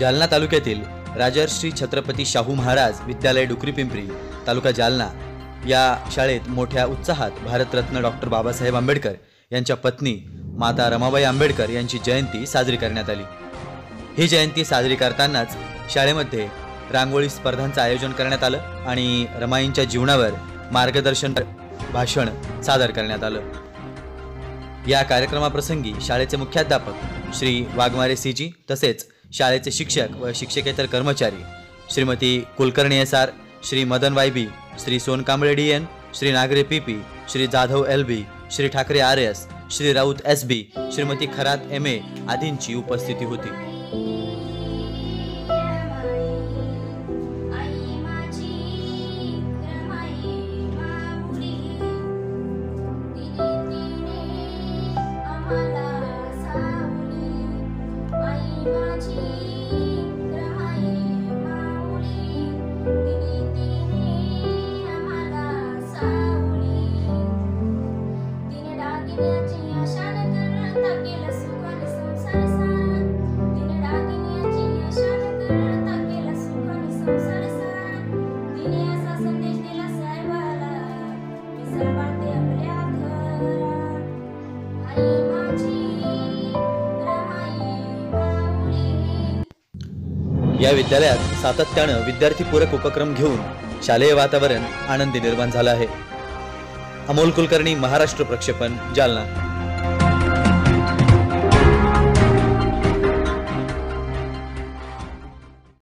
जालना तालुक्यातील राजर्षी छत्रपती शाहू महाराज विद्यालय डुकरी पिंपरी तालुका जालना या शाळेत मोठ्या उत्साहात भारतरत्न डॉक्टर बाबासाहेब आंबेडकर यांच्या पत्नी माता रमाबाई आंबेडकर यांची जयंती साजरी करण्यात आली. ही जयंती साजरी करतानाच शाळेमध्ये रांगोळी स्पर्धांचं आयोजन करण्यात आलं आणि रमाईंच्या जीवनावर मार्गदर्शन भाषण सादर करण्यात आलं. या कार्यक्रमाप्रसंगी शाळेचे मुख्याध्यापक श्री वाघमारे सीजी तसेच शाळेचे शिक्षक व शिक्षकेतर कर्मचारी Shrimati Kulkarni S R Shri Madan Y B Shri Sonkamble D N Shri Nagare P P Shri Jadhav L B Shri Thackeray R S Shri Raut S B Shrimati Kharat M A आदींची उपस्थिती होती. या विद्यालयात सातत्यानं विद्यार्थीपूरक उपक्रम घेऊन शालेय वातावरण आनंदी निर्माण झालं आहे. अमोल कुलकर्णी महाराष्ट्र प्रक्षेपण जालना.